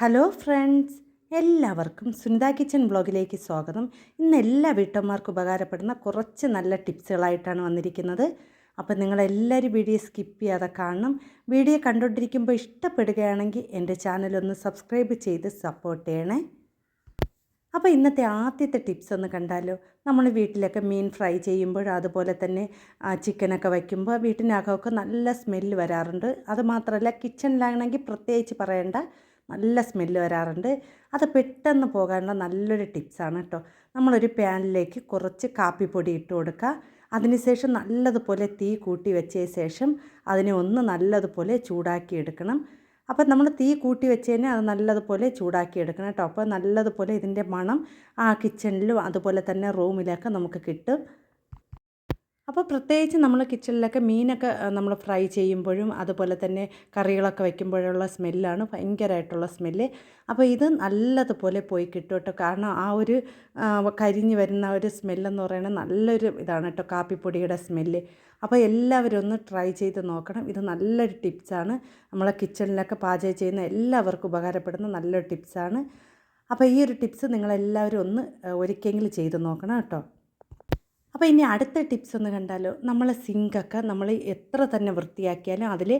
Hello friends എല്ലാവർക്കും Sunitha kitchen ബ്ലോഗിലേക്ക് സ്വാഗതം. ഇന്ന് എല്ലാ വീട്ടമ്മമാർക്കും ഉപകാരപ്പെടുന്ന കുറച്ച് നല്ല ടിപ്സുകളായിട്ടാണ് വന്നിരിക്കുന്നത്. അപ്പോൾ നിങ്ങളെല്ലാവരും വീഡിയോ സ്കിപ്പ് ചെയ്യാതെ കാണണം. വീഡിയോ കണ്ടുകൊണ്ടിരിക്കുമ്പോൾ ഇഷ്ടപ്പെടുകയാണെങ്കിൽ എന്റെ ചാനലൊന്ന് സബ്സ്ക്രൈബ് ചെയ്ത് സപ്പോർട്ട് ചെയ്യണേ. അപ്പോൾ ഇന്നത്തെ ആദ്യത്തെ ടിപ്സ് ഒന്ന് കണ്ടാലോ? നമ്മൾ വീട്ടിലൊക്കെ മീൻ ഫ്രൈ ചെയ്യുമ്പോൾ അതുപോലെ തന്നെ ചിക്കനൊക്കെ വയ്ക്കുമ്പോൾ വീട്ടിനകമൊക്കെ നല്ല സ്മെല്ല് വരാറുണ്ട്. അതുമാത്രമല്ല കിച്ചണിലാണെങ്കിൽ പ്രത്യേകിച്ച് പറയേണ്ട. നല്ല സ്മെല്ല് വരാറുണ്ട്. അത് പെട്ടെന്ന് പോകാനുള്ള നല്ലൊരു ടിപ്സാണ് കേട്ടോ നമ്മളൊരു പാനിലേക്ക് കുറച്ച് കാപ്പിപ്പൊടി ഇട്ട് കൊടുക്കുക അതിനുശേഷം നല്ലതുപോലെ തീ കൂട്ടി വെച്ച ശേഷം അതിനെ ഒന്ന് നല്ലതുപോലെ ചൂടാക്കി എടുക്കണം. അപ്പോൾ നമ്മൾ തീ കൂട്ടി വെച്ചതിന് അത് നല്ലതുപോലെ ചൂടാക്കി എടുക്കണം കേട്ടോ അപ്പോൾ നല്ലതുപോലെ ഇതിന്റെ മണം ആ കിച്ചണിലും അതുപോലെ തന്നെ റൂമിലൊക്കെ നമുക്ക് കിട്ടും. അപ്പോൾ പ്രത്യേകിച്ച് നമ്മൾ കിച്ചണിലൊക്കെ മീനൊക്കെ നമ്മൾ ഫ്രൈ ചെയ്യുമ്പോഴും അതുപോലെ തന്നെ കറികളൊക്കെ വയ്ക്കുമ്പോഴുള്ള സ്മെല്ലാണ് ഭയങ്കരമായിട്ടുള്ള സ്മെല്ല്. അപ്പോൾ ഇത് നല്ലതുപോലെ പോയി കിട്ടും കേട്ടോ. കാരണം ആ ഒരു കരിഞ്ഞ് വരുന്ന ഒരു സ്മെല്ലെന്ന് പറയുന്നത് നല്ലൊരു ഇതാണ് കേട്ടോ കാപ്പിപ്പൊടിയുടെ സ്മെല്ല്. അപ്പോൾ എല്ലാവരും ഒന്ന് ട്രൈ ചെയ്ത് നോക്കണം. ഇത് നല്ലൊരു ടിപ്സാണ്. നമ്മളെ കിച്ചണിലൊക്കെ പാചകം ചെയ്യുന്ന എല്ലാവർക്കും ഉപകാരപ്പെടുന്ന നല്ലൊരു ടിപ്സാണ്. അപ്പോൾ ഈ ഒരു ടിപ്സ് നിങ്ങളെല്ലാവരും ഒന്ന് ഒരിക്കലെങ്കിലും ചെയ്ത് നോക്കണം കേട്ടോ. അപ്പോൾ ഇനി അടുത്ത ടിപ്സ് ഒന്ന് കണ്ടാലോ? നമ്മൾ സിങ്കൊക്കെ നമ്മൾ എത്ര തന്നെ വൃത്തിയാക്കിയാലും അതിൽ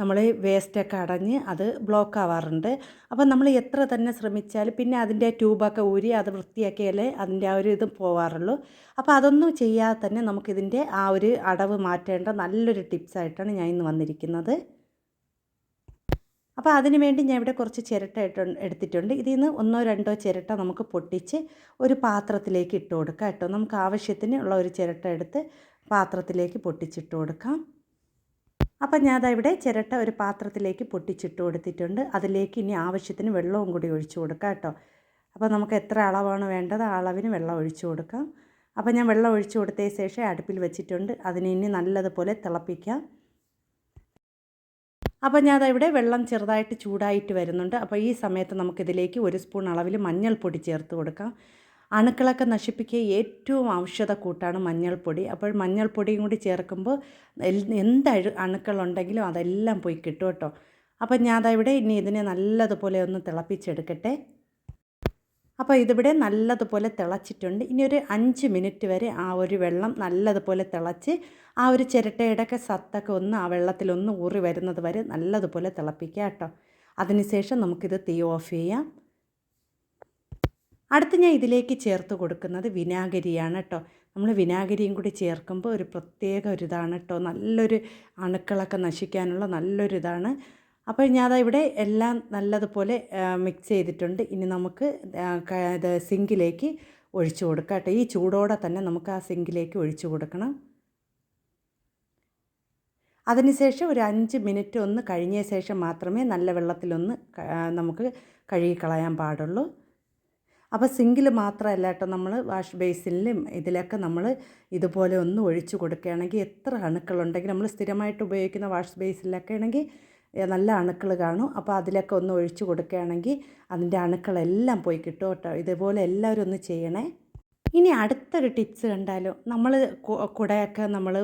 നമ്മൾ വേസ്റ്റൊക്കെ അടഞ്ഞ് അത് ബ്ലോക്ക് ആവാറുണ്ട്. അപ്പോൾ നമ്മൾ എത്ര തന്നെ ശ്രമിച്ചാലും പിന്നെ അതിന്റെ ട്യൂബൊക്കെ ഊരി അത് വൃത്തിയാക്കിയാലേ അതിന്റെ ആ ഒരു ഇത് പോവാറുള്ളൂ. അപ്പോൾ അതൊന്നും ചെയ്യാതെ തന്നെ നമുക്കിതിന്റെ ആ ഒരു അടവ് മാറ്റേണ്ട നല്ലൊരു ടിപ്സായിട്ടാണ് ഞാൻ ഇന്ന് വന്നിരിക്കുന്നത്. അപ്പോൾ അതിന് വേണ്ടി ഞാൻ ഇവിടെ കുറച്ച് ചിരട്ട ഇട്ട് എടുത്തിട്ടുണ്ട്. ഇതിൽ നിന്ന് ഒന്നോ രണ്ടോ ചിരട്ട നമുക്ക് പൊട്ടിച്ച് ഒരു പാത്രത്തിലേക്ക് ഇട്ട് കൊടുക്കാം കേട്ടോ. നമുക്ക് ആവശ്യത്തിന് ഉള്ള ഒരു ചിരട്ട എടുത്ത് പാത്രത്തിലേക്ക് പൊട്ടിച്ചിട്ട് കൊടുക്കാം. അപ്പം ഞാൻ ഇവിടെ ചിരട്ട ഒരു പാത്രത്തിലേക്ക് പൊട്ടിച്ചിട്ട് കൊടുത്തിട്ടുണ്ട്. അതിലേക്ക് ഇനി ആവശ്യത്തിന് വെള്ളവും കൂടി ഒഴിച്ചു കൊടുക്കാം കേട്ടോ. അപ്പോൾ നമുക്ക് എത്ര അളവാണ് വേണ്ടത്? ആ അളവിന് വെള്ളം ഒഴിച്ചു കൊടുക്കാം. അപ്പോൾ ഞാൻ വെള്ളം ഒഴിച്ചു കൊടുത്തതിന് ശേഷം അടുപ്പിൽ വെച്ചിട്ടുണ്ട്. അതിനെ ഇനി നല്ലതുപോലെ തിളപ്പിക്കാം. അപ്പോൾ ഞാൻ ഇവിടെ വെള്ളം ചെറുതായിട്ട് ചൂടായിട്ട് വരുന്നുണ്ട്. അപ്പോൾ ഈ സമയത്ത് നമുക്കിതിലേക്ക് ഒരു സ്പൂൺ അളവിൽ മഞ്ഞൾപ്പൊടി ചേർത്ത് കൊടുക്കാം. അണുക്കളൊക്കെ നശിപ്പിക്കുക ഏറ്റവും ഔഷധ കൂട്ടാണ് മഞ്ഞൾപ്പൊടി. അപ്പോൾ മഞ്ഞൾപ്പൊടിയും കൂടി ചേർക്കുമ്പോൾ എന്ത് അണുക്കളുണ്ടെങ്കിലും അതെല്ലാം പോയി കിട്ടും കേട്ടോ. അപ്പോൾ ഞാൻ ഇവിടെ ഇനി ഇതിനെ നല്ലതുപോലെ ഒന്ന് തിളപ്പിച്ചെടുക്കട്ടെ. അപ്പോൾ ഇതിവിടെ നല്ലതുപോലെ തിളച്ചിട്ടുണ്ട്. ഇനി ഒരു അഞ്ച് മിനിറ്റ് വരെ ആ ഒരു വെള്ളം നല്ലതുപോലെ തിളച്ച് ആ ഒരു ചിരട്ടയുടെയൊക്കെ സത്തൊക്കെ ഒന്ന് ആ വെള്ളത്തിലൊന്ന് ഊറി വരുന്നത് വരെ നല്ലതുപോലെ തിളപ്പിക്കുക കേട്ടോ. അതിനുശേഷം നമുക്കിത് തീ ഓഫ് ചെയ്യാം. അടുത്ത് ഞാൻ ഇതിലേക്ക് ചേർത്ത് കൊടുക്കുന്നത് വിനാഗിരിയാണ് കേട്ടോ. നമ്മൾ വിനാഗിരിയും കൂടി ചേർക്കുമ്പോൾ ഒരു പ്രത്യേക ഒരു ഇതാണ് കേട്ടോ. നല്ലൊരു അണുക്കളൊക്കെ നശിക്കാനുള്ള നല്ലൊരു ഇതാണ് അപ്പോൾ ഞാൻ ഇവിടെ എല്ലാം നല്ലതുപോലെ മിക്സ് ചെയ്തിട്ടുണ്ട്. ഇനി നമുക്ക് ഇത് സിങ്കിലേക്ക് ഒഴിച്ചു കൊടുക്കാം കേട്ടോ. ഈ ചൂടോടെ തന്നെ നമുക്ക് ആ സിങ്കിലേക്ക് ഒഴിച്ചു കൊടുക്കണം. അതിനുശേഷം ഒരു അഞ്ച് മിനിറ്റ് ഒന്ന് കഴിഞ്ഞ ശേഷം മാത്രമേ നല്ല വെള്ളത്തിലൊന്ന് നമുക്ക് കഴുകിക്കളയാൻ പാടുള്ളൂ. അപ്പോൾ സിങ്കിൽ മാത്രമല്ല കേട്ടോ നമ്മൾ വാഷ് ബേസിനിലും ഇതിലൊക്കെ നമ്മൾ ഇതുപോലെ ഒന്ന് ഒഴിച്ചു കൊടുക്കുകയാണെങ്കിൽ എത്ര അണുക്കളുണ്ടെങ്കിൽ നമ്മൾ സ്ഥിരമായിട്ട് ഉപയോഗിക്കുന്ന വാഷ് ബേസിലൊക്കെ ആണെങ്കിൽ നല്ല അണുക്കൾ കാണും. അപ്പോൾ അതിലൊക്കെ ഒന്ന് ഒഴിച്ചു കൊടുക്കുകയാണെങ്കിൽ അതിന്റെ അണുക്കളെല്ലാം പോയി കിട്ടും കേട്ടോ. ഇതുപോലെ എല്ലാവരും ഒന്ന് ചെയ്യണേ. ഇനി അടുത്തൊരു ടിപ്സ് കണ്ടാലോ? നമ്മൾ കുടയൊക്കെ നമ്മൾ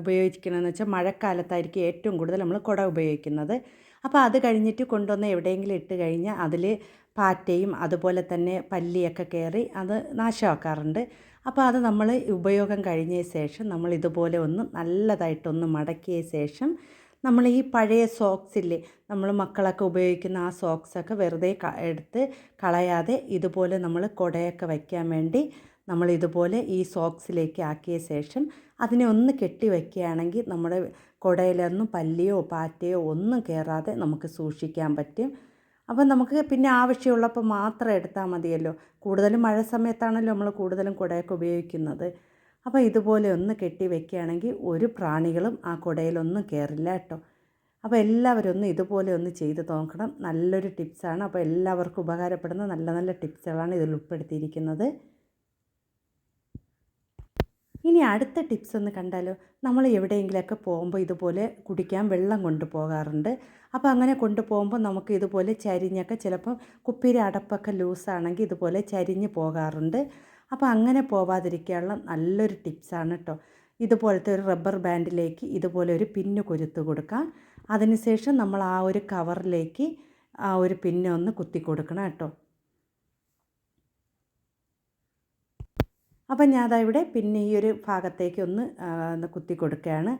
ഉപയോഗിക്കണമെന്ന് വെച്ചാൽ മഴക്കാലത്തായിരിക്കും ഏറ്റവും കൂടുതൽ നമ്മൾ കുട ഉപയോഗിക്കുന്നത്. അപ്പോൾ അത് കഴിഞ്ഞിട്ട് കൊണ്ടുവന്ന് എവിടെയെങ്കിലും ഇട്ട് കഴിഞ്ഞാൽ അതിൽ പാറ്റയും അതുപോലെ തന്നെ പല്ലിയൊക്കെ കയറി അത് നാശമാക്കാറുണ്ട്. അപ്പോൾ അത് നമ്മൾ ഉപയോഗം കഴിഞ്ഞ ശേഷം നമ്മൾ ഇതുപോലെ ഒന്ന് നല്ലതായിട്ടൊന്ന് മടക്കിയ ശേഷം നമ്മൾ ഈ പഴയ സോക്സ് ഇല്ലേ നമ്മൾ മക്കളൊക്കെ ഉപയോഗിക്കുന്ന ആ സോക്സൊക്കെ വെറുതെ എടുത്ത് കളയാതെ ഇതുപോലെ നമ്മൾ കുടയൊക്കെ വയ്ക്കാൻ വേണ്ടി നമ്മൾ ഇതുപോലെ ഈ സോക്സിലേക്ക് ആക്കിയ ശേഷം അതിനെ ഒന്ന് കെട്ടി വയ്ക്കുകയാണെങ്കിൽ നമ്മുടെ കുടയിലൊന്നും പല്ലിയോ പാറ്റയോ ഒന്നും കയറാതെ നമുക്ക് സൂക്ഷിക്കാൻ പറ്റും. അപ്പം നമുക്ക് പിന്നെ ആവശ്യമുള്ളപ്പോൾ മാത്രം എടുത്താൽ മതിയല്ലോ. കൂടുതലും മഴ സമയത്താണല്ലോ നമ്മൾ കൂടുതലും കുടയൊക്കെ ഉപയോഗിക്കുന്നത്. അപ്പോൾ ഇതുപോലെ ഒന്ന് കെട്ടി വെക്കുകയാണെങ്കിൽ ഒരു പ്രാണികളും ആ കുടയിലൊന്നും കയറില്ല കേട്ടോ. അപ്പോൾ എല്ലാവരും ഒന്ന് ഇതുപോലെ ഒന്ന് ചെയ്ത് നോക്കണം. നല്ലൊരു ടിപ്സാണ്. അപ്പോൾ എല്ലാവർക്കും ഉപകാരപ്പെടുന്ന നല്ല നല്ല ടിപ്സുകളാണ് ഇതിൽ ഉൾപ്പെടുത്തിയിരിക്കുന്നത്. ഇനി അടുത്ത ടിപ്സ് ഒന്ന് കണ്ടാലോ? നമ്മൾ എവിടെയെങ്കിലുമൊക്കെ പോകുമ്പോൾ ഇതുപോലെ കുടിക്കാൻ വെള്ളം കൊണ്ടുപോകാറുണ്ട് അപ്പോൾ അങ്ങനെ കൊണ്ടുപോകുമ്പോൾ നമുക്ക് ഇതുപോലെ ചരിഞ്ഞൊക്കെ ചിലപ്പം കുപ്പിയുടെ അടപ്പൊക്കെ ലൂസാണെങ്കിൽ ഇതുപോലെ ചരിഞ്ഞ് പോകാറുണ്ട്. അപ്പോൾ അങ്ങനെ പോവാതിരിക്കാനുള്ള നല്ലൊരു ടിപ്സാണ് കേട്ടോ ഇതുപോലത്തെ ഒരു റബ്ബർ ബാൻഡിലേക്ക് ഇതുപോലെ ഒരു പിന്ന് കൊരുത്ത് കൊടുക്കാം. അതിനുശേഷം നമ്മൾ ആ ഒരു കവറിലേക്ക് ആ ഒരു പിന്നെ ഒന്ന് കുത്തി കൊടുക്കണം കേട്ടോ അപ്പം ഞാൻ അതാ ഇവിടെ പിന്നെ ഈ ഒരു ഭാഗത്തേക്ക് ഒന്ന് കുത്തി കൊടുക്കുകയാണ്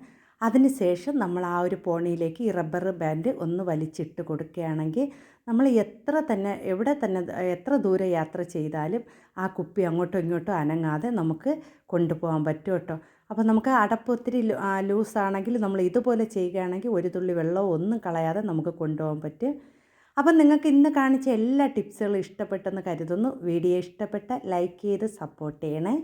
അതിന് ശേഷം നമ്മൾ ആ ഒരു പോണിയിലേക്ക് ഈ റബ്ബർ ബാൻഡ് ഒന്ന് വലിച്ചിട്ട് കൊടുക്കുകയാണെങ്കിൽ നമ്മൾ എത്ര തന്നെ എവിടെ തന്നെ എത്ര ദൂരെ യാത്ര ചെയ്താലും ആ കുപ്പി അങ്ങോട്ടും ഇങ്ങോട്ടും അനങ്ങാതെ നമുക്ക് കൊണ്ടുപോകാൻ പറ്റും കേട്ടോ. അപ്പോൾ നമുക്ക് അടപ്പ് ഒത്തിരി ലൂസാണെങ്കിൽ നമ്മൾ ഇതുപോലെ ചെയ്യുകയാണെങ്കിൽ ഒരു തുള്ളി വെള്ളവും ഒന്നും കളയാതെ നമുക്ക് കൊണ്ടുപോകാൻ പറ്റും. അപ്പം നിങ്ങൾക്ക് ഇന്ന് കാണിച്ച എല്ലാ ടിപ്സുകളും ഇഷ്ടപ്പെട്ടെന്ന് കരുതുന്നു. വീഡിയോ ഇഷ്ടപ്പെട്ട ലൈക്ക് ചെയ്ത് സപ്പോർട്ട് ചെയ്യണേ.